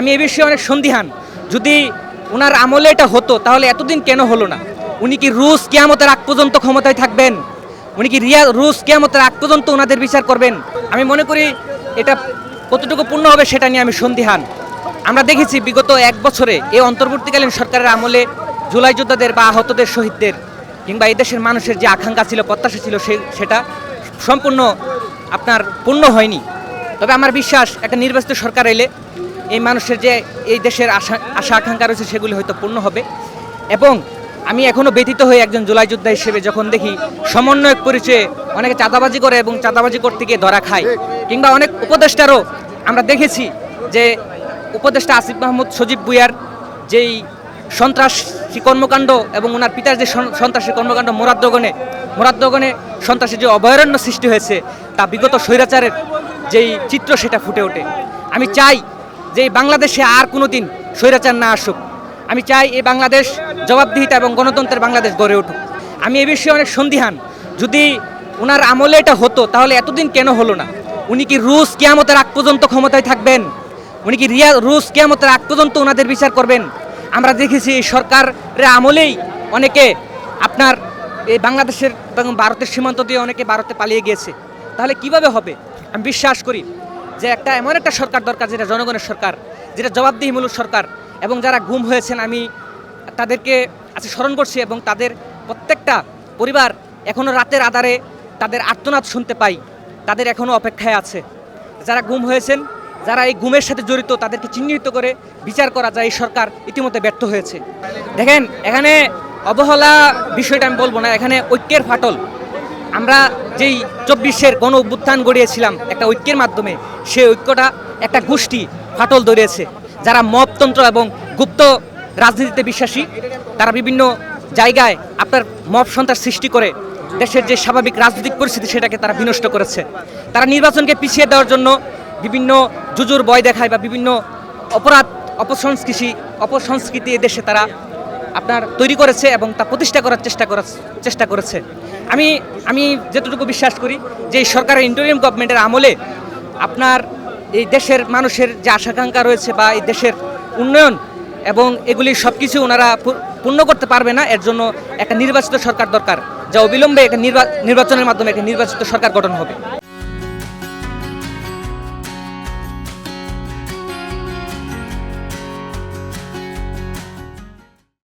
আমি এ বিষয়ে অনেক সন্দিহান। যদি ওনার আমলে এটা হতো, তাহলে এতদিন কেন হলো না? উনি কি রুশ কেয়ামতের আগ পর্যন্ত ক্ষমতায় থাকবেন? উনি কি রিয়া, রুশ কেয়ামতের আগ পর্যন্ত ওনাদের বিচার করবেন? আমি মনে করি এটা কতটুকু পূর্ণ হবে সেটা নিয়ে আমি সন্দিহান। আমরা দেখেছি বিগত এক বছরে এই অন্তর্বর্তীকালীন সরকারের আমলে জুলাই যোদ্ধাদের বা আহতদের শহীদদের কিংবা এই দেশের মানুষের যে আকাঙ্ক্ষা ছিল, প্রত্যাশা ছিল, সে, সেটা সম্পূর্ণ আপনার পূর্ণ হয়নি। তবে আমার বিশ্বাস, একটা নির্বাচিত সরকার এলে এই মানুষের যে এই দেশের আশা আশা আকাঙ্ক্ষা রয়েছে সেগুলি হয়তো পূর্ণ হবে। এবং আমি এখনও ব্যতীত হয়ে একজন জুলাই যোদ্ধা হিসেবে যখন দেখি সমন্বয়ক পরিচয়ে অনেকে চাঁদাবাজি করে এবং চাঁদাবাজি করতে গিয়ে ধরা খায়, কিংবা অনেক উপদেষ্টারও আমরা দেখেছি যে উপদেষ্টা আসিফ মাহমুদ, সজীব বুয়ার যেই সন্ত্রাসী কর্মকাণ্ড এবং ওনার পিতার যে সন্ত্রাসী কর্মকাণ্ড মোরাদ্দগণে মোরাদ্দগণে সন্ত্রাসী যে অভয়ারণ্য সৃষ্টি হয়েছে, তা বিগত স্বৈরাচারের যেই চিত্র সেটা ফুটে ওঠে। আমি চাই যে বাংলাদেশে আর কোনো দিন স্বৈরাচার না আসুক। আমি চাই এই বাংলাদেশ জবাবদিহিতা এবং গণতন্ত্রের বাংলাদেশ গড়ে উঠুক। আমি এ বিষয়ে অনেক সন্দিহান। যদি ওনার আমলে এটা হতো, তাহলে এতদিন কেন হলো না? উনি কি রুশ কেয়ামতের আগ পর্যন্ত ক্ষমতায় থাকবেন? উনি কি রিয়া, রুশ কেয়ামতের আগ পর্যন্ত ওনাদের বিচার করবেন? আমরা দেখেছি সরকারের আমলেই অনেকে আপনার এই বাংলাদেশের এবং ভারতের সীমান্ত দিয়ে অনেকে ভারতে পালিয়ে গিয়েছে। তাহলে কীভাবে হবে? আমি বিশ্বাস করি যে একটা এমন একটা সরকার দরকার যেটা জনগণের সরকার, যেটা জবাবদিহিমূলক সরকার, এবং যারা গুম হয়েছেন, আমি তাদেরকে আজকে স্মরণ করছি এবং তাদের প্রত্যেকটা পরিবার এখনও রাতের আধারে তাদের আর্তনাদ শুনতে পাই, তাদের এখনও অপেক্ষায় আছে। যারা গুম হয়েছেন, যারা এই গুমের সাথে জড়িত, তাদেরকে চিহ্নিত করে বিচার করা যায়, এই সরকার ইতিমধ্যে ব্যর্থ হয়েছে। দেখেন, এখানে অবহেলা বিষয়টা আমি বলব না, এখানে ঐক্যের ফাটল। আমরা যেই চব্বিশের গণ অভ্যুত্থান গড়িয়েছিলাম একটা ঐক্যের মাধ্যমে, সেই ঐক্যটা একটা গোষ্ঠী ফাটল ধরিয়েছে। যারা মপতন্ত্র এবং গুপ্ত রাজনীতিতে বিশ্বাসী, তারা বিভিন্ন জায়গায় আপনার মপ সন্ত্রাস সৃষ্টি করে, দেশের যে স্বাভাবিক রাজনৈতিক পরিস্থিতি সেটাকে তারা বিনষ্ট করেছে। তারা নির্বাচনকে পিছিয়ে দেওয়ার জন্য বিভিন্ন জুজুর বয় দেখায় বা বিভিন্ন অপরাধ, অপসংস্কৃতি অপসংস্কৃতি এদেশে তারা আপনার তৈরি করেছে এবং তা প্রতিষ্ঠা করার চেষ্টা করার চেষ্টা করেছে। আমি আমি যতটুকু বিশ্বাস করি যে এই সরকারের ইন্টারিয়াম গভর্নমেন্টের আমলে আপনার এই দেশের মানুষের যে আশাকাঙ্ক্ষা রয়েছে বা এই দেশের উন্নয়ন এবং এগুলি সব কিছু ওনারা পূর্ণ করতে পারবে না, এর জন্য একটা নির্বাচিত সরকার দরকার। যা অবিলম্বে একটা নির্বা- নির্বাচনের মাধ্যমে একটা নির্বাচিত সরকার গঠন হবে।